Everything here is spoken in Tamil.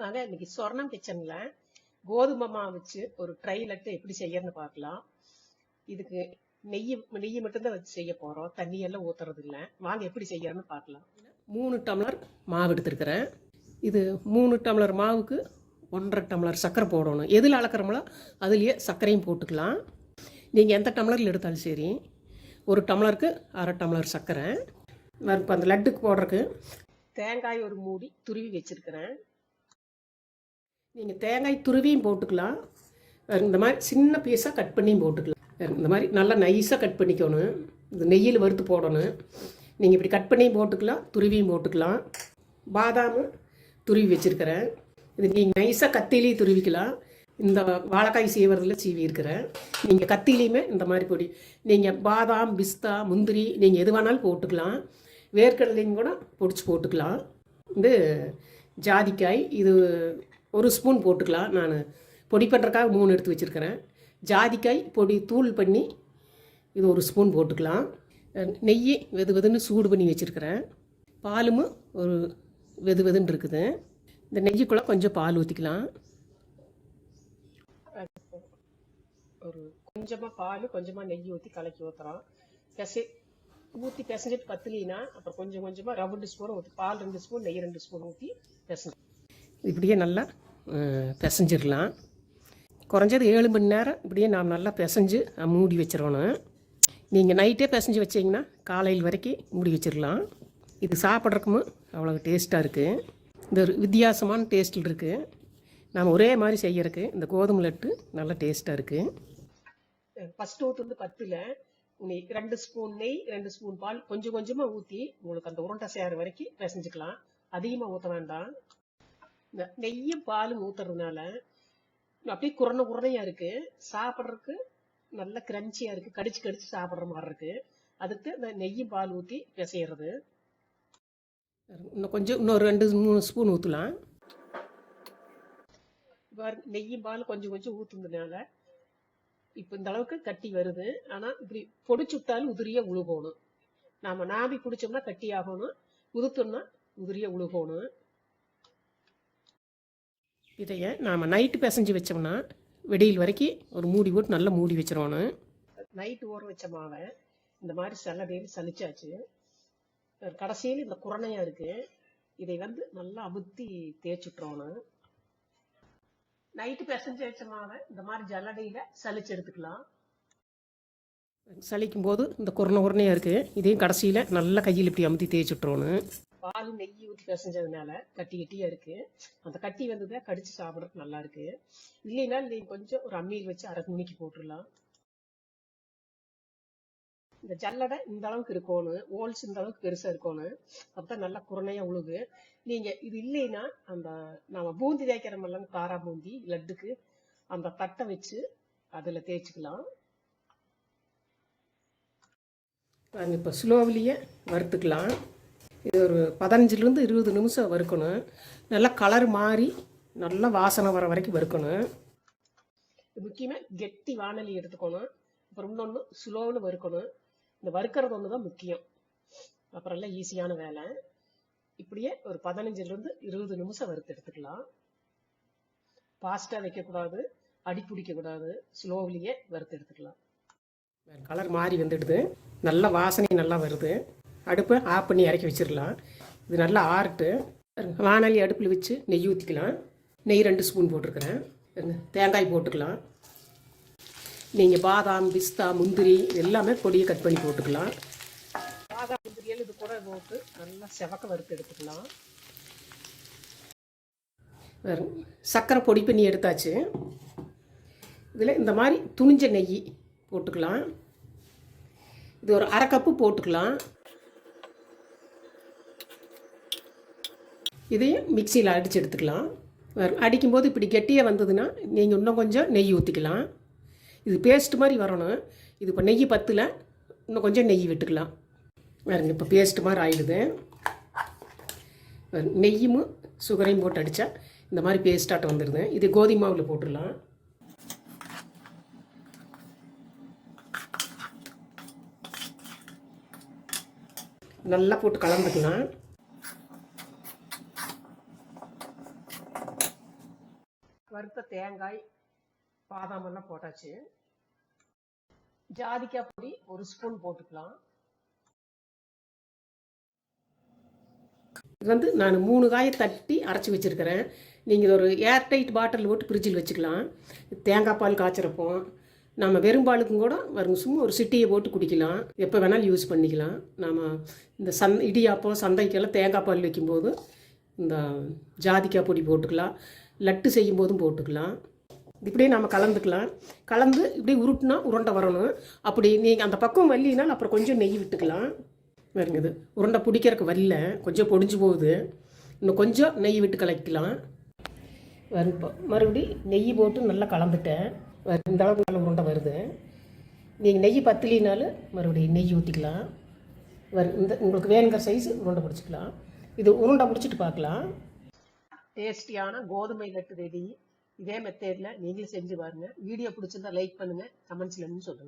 வாங்க இன்னைக்கு சொர்ணம் கிச்சன்ல கோதுமை மாவு வச்சு ஒரு ட்ரை லட்டு எப்படி செய்யறதுன்னு பார்க்கலாம். இதுக்கு நெய் நெய் மட்டும்தான் வச்சு செய்ய போகிறோம் தண்ணியெல்லாம் ஊற்றுறது இல்லை. வாங்க எப்படி செய்யறதுன்னு பார்க்கலாம். மூணு டம்ளர் மாவு எடுத்திருக்கிறேன். இது மூணு டம்ளர் மாவுக்கு ஒன்றரை டம்ளர் சர்க்கரை போடணும். எதில் அளக்குறோமோ அதுலேயே சர்க்கரையும் போட்டுக்கலாம். நீங்கள் எந்த டம்ளரில் எடுத்தாலும் சரி ஒரு டம்ளருக்கு அரை டம்ளர் சர்க்கரை. இப்போ அந்த லட்டுக்கு போடுறதுக்கு தேங்காய் ஒரு மூடி துருவி வச்சுருக்கிறேன். நீங்கள் தேங்காய் துருவியும் போட்டுக்கலாம். இந்த மாதிரி சின்ன பீஸாக கட் பண்ணியும் போட்டுக்கலாம். இந்த மாதிரி நல்லா நைஸாக கட் பண்ணிக்கணும். இது நெய்யில் வறுத்து போடணும். நீங்கள் இப்படி கட் பண்ணியும் போட்டுக்கலாம் துருவியும் போட்டுக்கலாம். பாதாம் துருவி வச்சுருக்கிறேன். இது நீங்கள் நைஸாக கத்திலையும் துருவிக்கலாம். இந்த வாழைக்காய் சீவறதுல சீவி இருக்கிறேன். நீங்கள் கத்திலையுமே இந்த மாதிரி பொடி. நீங்கள் பாதாம் பிஸ்தா முந்திரி நீங்கள் எது வேணாலும் போட்டுக்கலாம். வேர்க்கடலையும் கூட பொடிச்சு போட்டுக்கலாம். இது ஜாதிக்காய். இது ஒரு ஸ்பூன் போட்டுக்கலாம். நான் பொடி பண்ணுறக்காக மூணு எடுத்து வச்சுருக்கிறேன். ஜாதிக்காய் பொடி தூள் பண்ணி இது ஒரு ஸ்பூன் போட்டுக்கலாம். நெய் வெது வெதுன்னு சூடு பண்ணி வச்சுருக்கிறேன். பாலும் ஒரு வெது வெதுன்னு இருக்குது. இந்த நெய்யுக்குள்ளே கொஞ்சம் பால் ஊற்றிக்கலாம் ஒரு கொஞ்சமாக பால் கொஞ்சமாக நெய் ஊற்றி கலக்கி ஊற்றுறோம் பெசை ஊற்றி பிசைஞ்சிட்டு பத்தலினா அப்புறம் கொஞ்சம் கொஞ்சமாக ரவுண்டு ஸ்பூன் ஊற்றி பால் ரெண்டு ஸ்பூன் நெய் ரெண்டு ஸ்பூன் ஊற்றி பிசைஞ்சு இப்படியே நல்லா பிசைஞ்சிடலாம். குறைஞ்சது ஏழு மணி நேரம் இப்படியே நாம் நல்லா பிசைஞ்சு மூடி வச்சிடணும் நீங்கள் நைட்டே பிசைஞ்சு வச்சிங்கன்னா காலையில் வரைக்கும் மூடி வச்சிடலாம். இது சாப்பிட்றதுக்கும் அவ்வளோ டேஸ்ட்டாக இருக்குது இந்த ஒரு வித்தியாசமான டேஸ்ட்டில் இருக்குது நாம் ஒரே மாதிரி செய்யறதுக்கு இந்த கோதுமை லட்டு நல்ல டேஸ்ட்டாக இருக்குது ஃபஸ்ட் ஊற்று வந்து பத்தில் நெய் ரெண்டு ஸ்பூன் நெய் ரெண்டு ஸ்பூன் பால் கொஞ்சம் கொஞ்சமாக ஊற்றி உங்களுக்கு அந்த உருண்டை சேர வரைக்கும் பிசைஞ்சுக்கலாம். அதிகமாக ஊற்ற வேண்டாம். இந்த நெய்யும் பாலும் ஊத்துறதுனால அப்படியே குறண குறணையா இருக்கு. சாப்பிட்றதுக்கு நல்ல கிரன்ச்சியா இருக்கு. கடிச்சு கடிச்சு சாப்பிட்ற மாதிரி இருக்கு. அதுக்கு இந்த நெய்யும் பால் ஊற்றி பிசைறது இன்னும் கொஞ்சம் இன்னொரு ரெண்டு மூணு ஸ்பூன் ஊற்றலாம் நெய்யும் பால் கொஞ்சம் கொஞ்சம் ஊற்றுனதுனால இப்போ இந்த அளவுக்கு கட்டி வருது. ஆனா இப்படி பொடிச்சு விட்டாலும் உதிரியா உழுகணும். நாம நாபி பிடிச்சோம்னா கட்டி ஆகணும் உதுத்தோம்னா உதிரியா உழுகணும். இதைய நாம் நைட்டு பிசைஞ்சு வச்சோம்னா வெடியில் வரைக்கும் ஒரு மூடி போட்டு நல்லா மூடி வச்சிடணும் நைட்டு ஊற வச்ச மாவை இந்த மாதிரி சல்லடையில் சலிச்சாச்சு. கடைசியில் இந்த குரணையா இருக்கு. இதை வந்து நல்லா அமுத்தி தேய்ச்சுட்றோணும் நைட்டு பிசைஞ்சு வச்ச மாவை இந்த மாதிரி ஜல்லடையில் சலிச்சு எடுத்துக்கலாம். சலிக்கும் போது இந்த குரண குரணையாக இருக்குது இதையும் கடைசியில் நல்லா கையில் இப்படி அமுத்தி தேய்ச்சுட்றோணும் பால் நெய் ஊற்றி பிசைஞ்சதுனால கட்டி கட்டியாக இருக்குது அந்த கட்டி வந்ததை கடிச்சு சாப்பிட்றதுக்கு நல்லா இருக்கு. இல்லைன்னா நீங்கள் கொஞ்சம் ஒரு அம்மியில் வச்சு அரை மணிக்கு போட்டுடலாம். இந்த ஜல்லடை இந்த அளவுக்கு இருக்கணும் ஓல்ஸ் இந்த அளவுக்கு பெருசாக இருக்கணும் அப்பதான் நல்லா குரணையாக உழுகு நீங்கள் இது இல்லைன்னா அந்த நம்ம பூந்தி தேய்க்கிற மாதிரிலாம் காரா பூந்தி லட்டுக்கு அந்த தட்டை வச்சு அதில் தேய்ச்சிக்கலாம். பாருங்க இப்போ ஸ்லோவிலேயே வறுத்துக்கலாம். இது ஒரு பதினஞ்சுலேருந்து இருபது நிமிஷம் வறுக்கணும். நல்லா கலர் மாறி நல்லா வாசனை வர வரைக்கும் வறுக்கணும். முக்கியமாக கெட்டி வானலி எடுத்துக்கணும். அப்புறம் இன்னொன்று ஸ்லோவில் வறுக்கணும். இந்த வறுக்கிறது ஒன்று தான் முக்கியம். அப்புறம் எல்லாம் ஈஸியான வேலை. இப்படியே ஒரு பதினஞ்சுலேருந்து இருபது நிமிஷம் வறுத்து எடுத்துக்கலாம். ஃபாஸ்ட்டாக வைக்கக்கூடாது. அடி பிடிக்கக்கூடாது. ஸ்லோவிலேயே வறுத்து எடுத்துக்கலாம். கலர் மாறி வந்துடுது. நல்ல வாசனை நல்லா வருது. அடுப்பை ஆஃப் பண்ணி இறக்கி வச்சிடலாம். இது நல்லா ஆறுட்டு வானலி அடுப்பில் வச்சு நெய் ஊற்றிக்கலாம் நெய் ரெண்டு ஸ்பூன் போட்டிருக்கிறேன். தேங்காய் போட்டுக்கலாம். நீங்கள் பாதாம் பிஸ்தா முந்திரி எல்லாமே பொடியை கட் பண்ணி போட்டுக்கலாம். பாதாம் முந்திரி எல்லாம் இது கூட போட்டு நல்லா செவக்க வறுத்து எடுத்துக்கலாம். சர்க்கரை பொடி பண்ணி எடுத்தாச்சு. இதில் இந்த மாதிரி துணிஞ்ச நெய் போட்டுக்கலாம். இது ஒரு அரை கப்பு போட்டுக்கலாம். இதையும் மிக்சியில் அடித்து எடுத்துக்கலாம். வரும். அடிக்கும்போது இப்படி கெட்டியாக வந்ததுன்னா நீங்கள் இன்னும் கொஞ்சம் நெய் ஊற்றிக்கலாம் இது பேஸ்ட் மாதிரி வரணும். இது இப்போ நெய் பத்தில் இன்னும் கொஞ்சம் நெய் விட்டுக்கலாம். வேறுங்க இப்போ பேஸ்ட் மாதிரி ஆயிடுது. நெய்யும் சுகரையும் போட்டு அடித்தா இந்த மாதிரி பேஸ்டாட்டம் வந்துடுது இது கோதுமை மாவில் போட்டுடலாம். நல்லா போட்டு கலந்துக்கலாம். வறுத்த தேங்காய் பாதாம் எல்லாம் போட்டாச்சு. ஜாதிக்காய் பொடி ஒரு ஸ்பூன் போட்டுக்கலாம். இது வந்து நான் மூணு காயை தட்டி அரைச்சி வச்சுருக்கிறேன். நீங்கள் ஒரு ஏர்டைட் பாட்டில் போட்டு ஃப்ரிட்ஜில் வச்சுக்கலாம். தேங்காய் பால் காய்ச்சறப்போ நம்ம வெறும் பாலுக்கும் கூட வருங்க சும்மா ஒரு சிட்டியை போட்டு குடிக்கலாம். எப்போ வேணாலும் யூஸ் பண்ணிக்கலாம். நாம் இந்த சந் இடியாப்பம் சந்தைக்கெல்லாம் தேங்காய் பால் வைக்கும்போது இந்த ஜாதிக்காய் பொடி போட்டுக்கலாம். லட்டு செய்யும் போதும் போட்டுக்கலாம். இப்படியே நம்ம கலந்துக்கலாம். கலந்து இப்படி உருட்டுனா உருண்டை வரணும். அப்படி நீங்கள் அந்த பக்கம் வரலினால் அப்புறம் கொஞ்சம் நெய் விட்டுக்கலாம். பாருங்க இது. உருண்டை பிடிக்கிறதுக்கு வரல. கொஞ்சம் பொடிஞ்சு போகுது. இன்னும் கொஞ்சம் நெய் விட்டு கலக்கலாம் வரும் இப்போ மறுபடி நெய் போட்டு நல்லா கலந்துட்டேன். இந்த அளவுக்கு நல்ல உருண்டை வருது. நீங்கள் நெய் பத்துலினாலும் மறுபடியும் நெய் ஊற்றிக்கலாம் வரு இந்த உங்களுக்கு வேணுங்கிற சைஸ் உருண்டை பிடிச்சிக்கலாம். இது உருண்டை பிடிச்சிட்டு பார்க்கலாம். டேஸ்டியான கோதுமை லட்டு ரெடி இதே மெத்தேடில் நீங்களும் செஞ்சு பாருங்கள் வீடியோ பிடிச்சிருந்தா லைக் பண்ணுங்கள் கமெண்ட்ஸ்லன்னு சொல்லுங்கள்